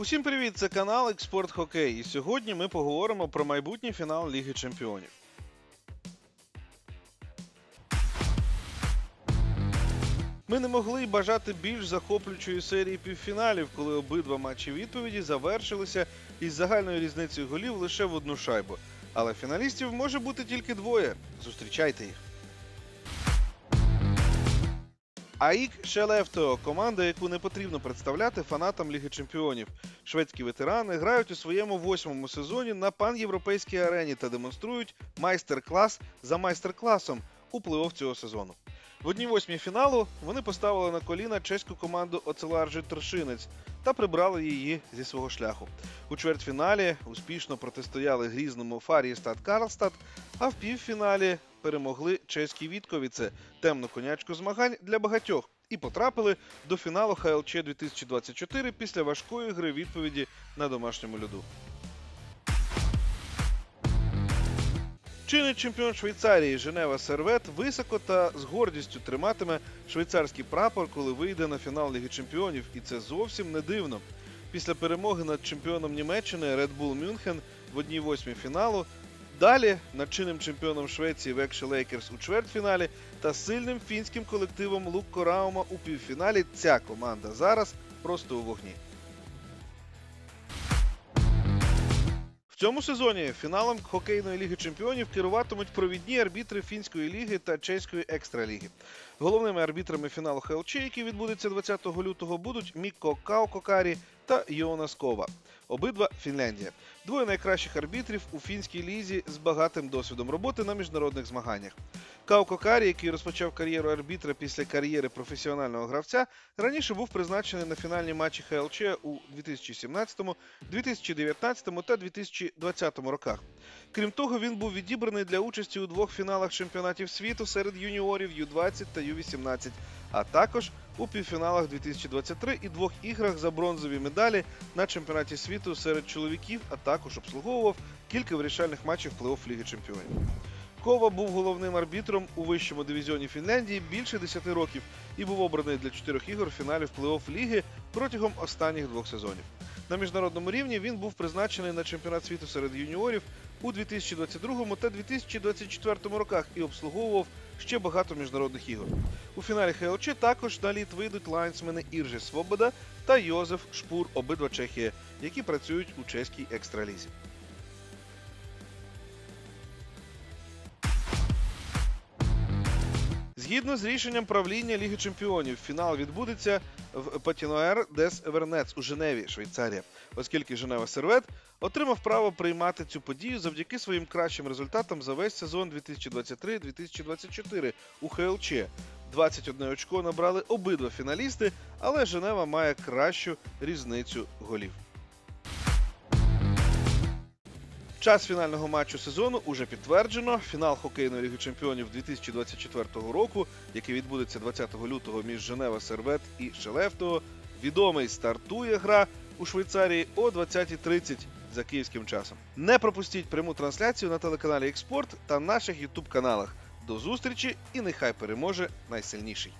Усім привіт! Це канал Експорт Хокей. І сьогодні ми поговоримо про майбутній фінал Ліги Чемпіонів. Ми не могли бажати більш захоплюючої серії півфіналів, коли обидва матчі відповіді завершилися із загальною різницею голів лише в одну шайбу. Але фіналістів може бути тільки двоє. Зустрічайте їх. АІК Шелефто команда, яку не потрібно представляти фанатам Ліги Чемпіонів. Шведські ветерани грають у своєму восьмому сезоні на панєвропейській арені та демонструють майстер-клас за майстер-класом у плей-офф цього сезону. В одній восьмій фіналу вони поставили на коліна чеську команду Оцеларжі Трошинець та прибрали її зі свого шляху. У чвертьфіналі успішно протистояли грізному Фарістат Карлстад, а в півфіналі перемогли чеські Вітковіце, темну конячку змагань для багатьох, і потрапили до фіналу ХЛЧ 2024 після важкої гри відповіді на домашньому льоду. Чинний чемпіон Швейцарії Женева Сервет високо та з гордістю триматиме швейцарський прапор, коли вийде на фінал Ліги Чемпіонів, і це зовсім не дивно. Після перемоги над чемпіоном Німеччини Red Bull Мюнхен в одній восьмій фіналу. Далі над чинним чемпіоном Швеції Векші Лейкерс у чвертьфіналі та сильним фінським колективом Лукко Раума у півфіналі. Ця команда зараз просто у вогні. Цьому сезоні фіналом хокейної ліги чемпіонів керуватимуть провідні арбітри фінської ліги та чеської екстраліги. Головними арбітрами фіналу ХЛЧ, який відбудеться 20 лютого, будуть Мікко Каукокарі та Йонас Кова. Обидва Фінляндія. Двоє найкращих арбітрів у фінській лізі з багатим досвідом роботи на міжнародних змаганнях. Кауко Карі, який розпочав кар'єру арбітра після кар'єри професіонального гравця, раніше був призначений на фінальні матчі ХЛЧ у 2017, 2019 та 2020 роках. Крім того, він був відібраний для участі у двох фіналах чемпіонатів світу серед юніорів Ю-20 та Ю-18, а також у півфіналах 2023 і двох іграх за бронзові медалі на чемпіонаті світу серед чоловіків, а також обслуговував кілька вирішальних матчів плей-офф Ліги Чемпіонів. Кова був головним арбітром у вищому дивізіоні Фінляндії більше 10 років і був обраний для чотирьох ігор фіналів плей-офф ліги протягом останніх двох сезонів. На міжнародному рівні він був призначений на чемпіонат світу серед юніорів у 2022 та 2024 роках і обслуговував ще багато міжнародних ігор. У фіналі ХЛЧ також на лід вийдуть лайнсмени Іржі Свобода та Йозеф Шпур, обидва Чехії, які працюють у чеській екстралізі. Згідно з рішенням правління Ліги Чемпіонів, фінал відбудеться в Патінуер Дес Евернец у Женеві, Швейцарія, оскільки Женева Сервет отримав право приймати цю подію завдяки своїм кращим результатам за весь сезон 2023-2024 у ХЛЧ. 21 очко набрали обидва фіналісти, але Женева має кращу різницю голів. Час фінального матчу сезону уже підтверджено. Фінал хокейної ліги чемпіонів 2024 року, який відбудеться 20 лютого між Женева Сервет і Шелефтео. Відомий стартує гра у Швейцарії о 20.30 за київським часом. Не пропустіть пряму трансляцію на телеканалі Експорт та наших ютуб каналах. До зустрічі і нехай переможе найсильніший.